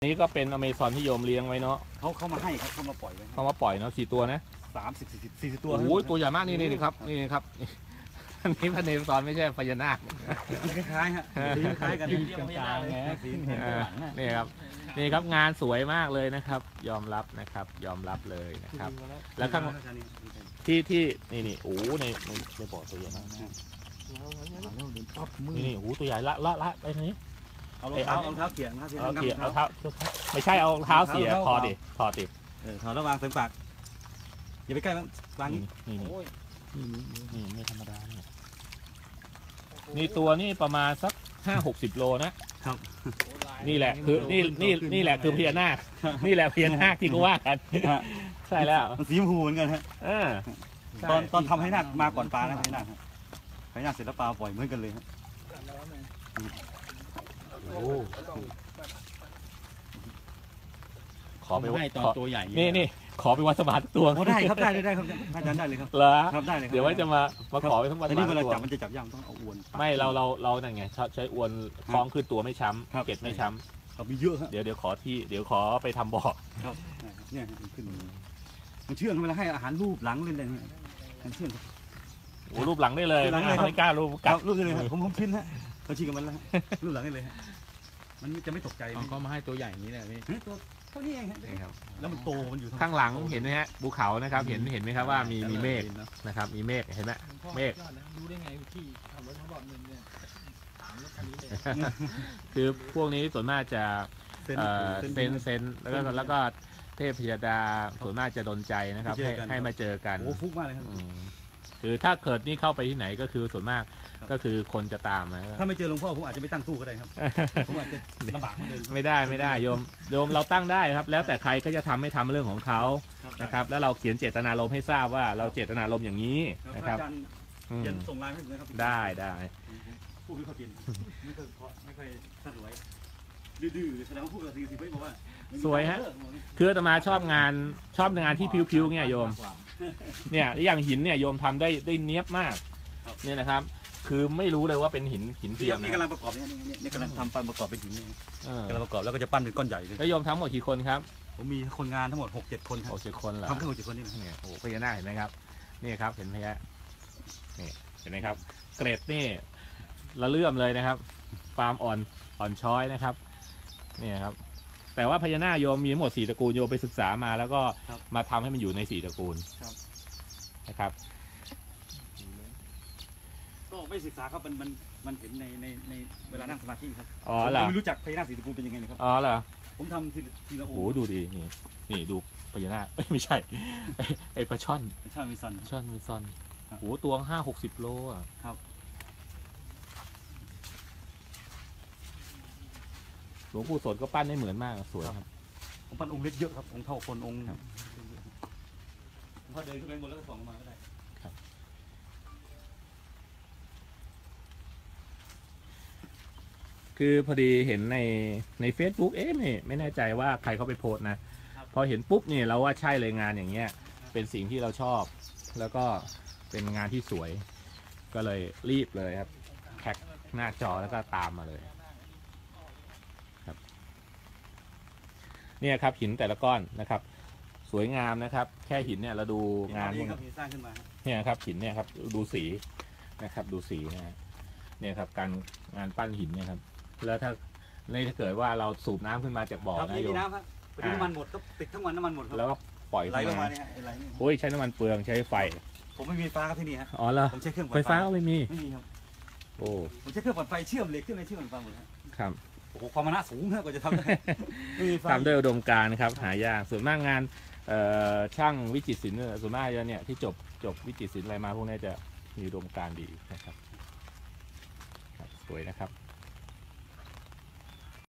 นี้ก็เป็นอเมซอนที่โยมเลี้ยงไว้เนาะเขาเขามาให้ครับเขามาปล่อยไว้เขามาปล่อยเนาะกี่ตัวนะสามสิบสี่สิบสี่สิบตัวโอ้ยตัวใหญ่มากนี่นี่ครับนี่ครับอันนี้พระเนซอนไม่ใช่พญานาคมันคล้ายๆฮะสีคล้ายๆกันสีกลางๆไงสีเห็นเอข้างอหลังนะนี่ครับนี่ครับงานสวยมากเลยนะครับ ยอมรับนะครับ ยอมรับเลยนะครับ แล้วข้างที่ที่นี่นี่โอ้ในในในบ่อตัวใหญ่มากนะนี่นี่โอ้ตัวใหญ่ละละละไปทางนี้ เอารองเท้าเอารองเท้าเขี่ยรองเท้าเขี่ยเอารองเกี่ยเอาเท้าเท้าไม่ใช่เอาเท้าเสียเอาคอเท้าดิคอติดเออถอดแล้ววางเต็มปากอย่าไปใกล้มันวางนี่นี้นี่นี่นี่ไม่ธรรมดาเนี่ยนี่ตัวนี่ประมาณสักห้าหกสิบโลนะนี่แหละคือนี่นี่นี่แหละคือพญานาคนี่แหละพญานาคที่เขาว่ากันใช่แล้วมันสีชมพูเหมือนกันฮะเออตอนตอนทำให้นาคมาก่อนปลานะให้นาคฮะให้นาคเสร็จแล้วปลาปล่อยเหมือนกันเลยฮะโอ้ ขอไปให้ตอนขอตัวใหญ่นี่นี่ขอไปวัดสมาร์ทตัวโอ้ได้ครับได้ได้ได้ครับอาจารย์ได้เลยครับเหรอครับได้เลยครับเดี๋ยวไว้จะมามาขอไปทั้งวัดแต่สนี่มาเวร์ทลาตัวจับมันจะจับยากต้องเอาอวนปักไม่เราเราเรานั่นไงใช้อวนคล้องขึ้นตัวไม่ช้ครับำเกล็ดไม่ช้ำครับมีเยอะฮะเดี๋ยวเดี๋ยวขอที่เดี๋ยวขอไปทำบ่อครับเนี่ยฮะมันขึ้นมามันเชื่องเวลาให้อาหารรูปหลังเล่นเลยฮะมันเชื่องครับโอ้รูปหลังได้เลยรูปหลังเลยครับไม่กล้ารูปคกัรับบรูปได้เลยฮะผมผมชินฮะเขาชินกับมันแล้วฮะรูปหลังได้เลยฮะ มันจะไม่ตกใจเอาเขามาให้ตัวใหญ่อย่างนี้แหละพี่เฮ้ยตัวเท่านี้เองฮะนี่ครับ แล้วมันโตมันอยู่ข้างหลังเห็นไหมฮะภูเขานะครับ เห็นเห็นไหมครับว่ามีมีเมฆเนอะนะครับ มีเมฆเห็นไหมเมฆรู้ได้ไงที่ขับรถทั้งหมดหนึ่งเนี่ยถามรถคันนี้เลยคือพวกนี้ส่วนมากจะเซนเอ่อเซนเซนแล้วก็แล้วก็เทพพยดาส่วนมากจะดนใจนะครับ ให้ให้มาเจอกันโอ้ฟุกมากเลยครับอืม คือถ้าเกิดนี่เข้าไปที่ไหนก็คือส่วนมากครับ ก็คือคนจะตามนะ ถ้าไม่เจอหลวงพ่อผมอาจจะไม่ตั้งตู้ก็ได้ครับ ผมอาจจะลำบากเหมือนเดิม ไม่ได้ไม่ได้โยมโยมเราตั้งได้ครับ แล้วแต่ใครก็จะทำไม่ทำเรื่องของเขานะครับ แล้วเราเขียนเจตนารมณ์ให้ทราบว่าเราเจตนารมณ์อย่างนี้นะนะคครัรับบอาจารย์อืมเขียนส่งไลน์ให้ผมนะครับได้ได้พูดไม่ค่อยเปลี่ยนไม่ค่อยเพราะไม่ค่อยสะดวยดื้อๆแสดงว่าพูดกับสิ่งสิ่งไม่บอกว่าสวยฮะ คืออาตมาชอบงานชอบงานที่พิ้วๆเนี่ยโยม เนี่ยอย่างหินเนี่ยโยมทำได้ได้เนี้ยบมากเนี่ยนะครับ คือไม่รู้เลยว่าเป็นหินหินนี่เทียมนี่นะกำลังประกอบเนี่ยนี่นี่กำลังทำปั้นประกอบเป็นหินเนี่ยเออกำลังประกอบแล้วก็จะปั้นเป็นก้อนใหญ่เลยแล้วโยมทั้งหมดกี่คนครับผมมีคนงานทั้งหมดหกเจ็ดคนครับโอ้สิบคนเหรอทำแค่หกเจ็ดคนนี่นะเนี่ยโอ้พญานาคเห็นไหมครับนี่ครับเห็นพญานี่เห็นไหมครับ เกรดนี่ละเลื่อมเลยนะครับฟาร์มอ่อนอ่อนช้อยนะครับ นี่ครับ แต่ว่าพญานาคโยมมีทั้งหมดสี่ตระกูลโยมไปศึกษามาแล้วก็มาทำให้มันอยู่ในสี่ตระกูลนะครับ ก็ไม่ศึกษาครับมันมันมันเห็นในในในเวลานั่งสมาธิครับอ๋อเหรอ ผมไม่รู้จักพญานาคสีตระกูลเป็นยังไงนะครับ อ๋อเหรอผมทำทีละทีละโอ้โอ้โหดูดีนี่นี่ดูพญานาคเอ้ยไม่ใช่ ไอ้ไอ้ปลาช่อนใช่มีซันช่อนมีซอนครับโอ้โหตัวห้าหกสิบโลอะครับ หลวงปู่สดก็ปั้นได้เหมือนมากสวยครับ ผมปั้นองค์เล็กเยอะครับองค์เท่าคนองค์ครับผมพอเดินขึ้นไปบนแล้วก็ส่องลงมาก็ได้คือพอดีเห็นในใน Facebook เอ๊ะไม่ไม่แน่ใจว่าใครเขาไปโพสต์นะ พอเห็นปุ๊บเนี่ยเราว่าใช่เลยงานอย่างเงี้ย เป็นสิ่งที่เราชอบ แล้วก็เป็นงานที่สวย ก็เลยรีบเลยครับแท็กหน้าจอแล้วก็ตามมาเลยครับ เนี่ยครับหินแต่ละก้อนนะครับ สวยงามนะครับ แค่หินเนี่ยเราดูงานพนี้วกครันี้บมีสร้างขึ้นมาเนี่ยครับหินเนี่ยครับดูสีนะครับ ดูสีนะฮะเนี่ยครับการงานปั้นหินเนี่ยครับ แล้วถ้าในถ้าเกิดว่าเราสูบน้ำขึ้นมาจากบ่อครับนะนี่โยมีมน้ำครับไปดูน้ำมันหมดก็ติดทั้งวันน้ำมันหมดครับแล้วก็ปล่อยไหลขึ้นลงมามาเนี่ยฮะไหลนี่โอ้ยใช้น้ำมันเปลืองใช้ไฟ ผมไม่มีฟ้าครับที่นี่ฮะอ๋อเหรอผมใช้เครื่องไฟฟ้าก็ไม่มีไม่มีครับโอ้ผมใช้เครื่องปั่นไฟเชื่อมเหล็กขึ้นในเชื่อมปั่นไฟหมดฮะครับ โอ้โหความมนะสูงฮะกว่าจะทำได้ไม่มีไฟทำด้วยอุดมการณ์นะครับ หายากส่วนมากงานเอ่อช่างวิจิตรศิลป์เนี่ยส่วนมากจะเนี่ยที่จบจบวิจิตรศิลป์อะไรมาพวกเนี้ยจะมีอุดมการณ์ดีนะครับครับสวยนะครับ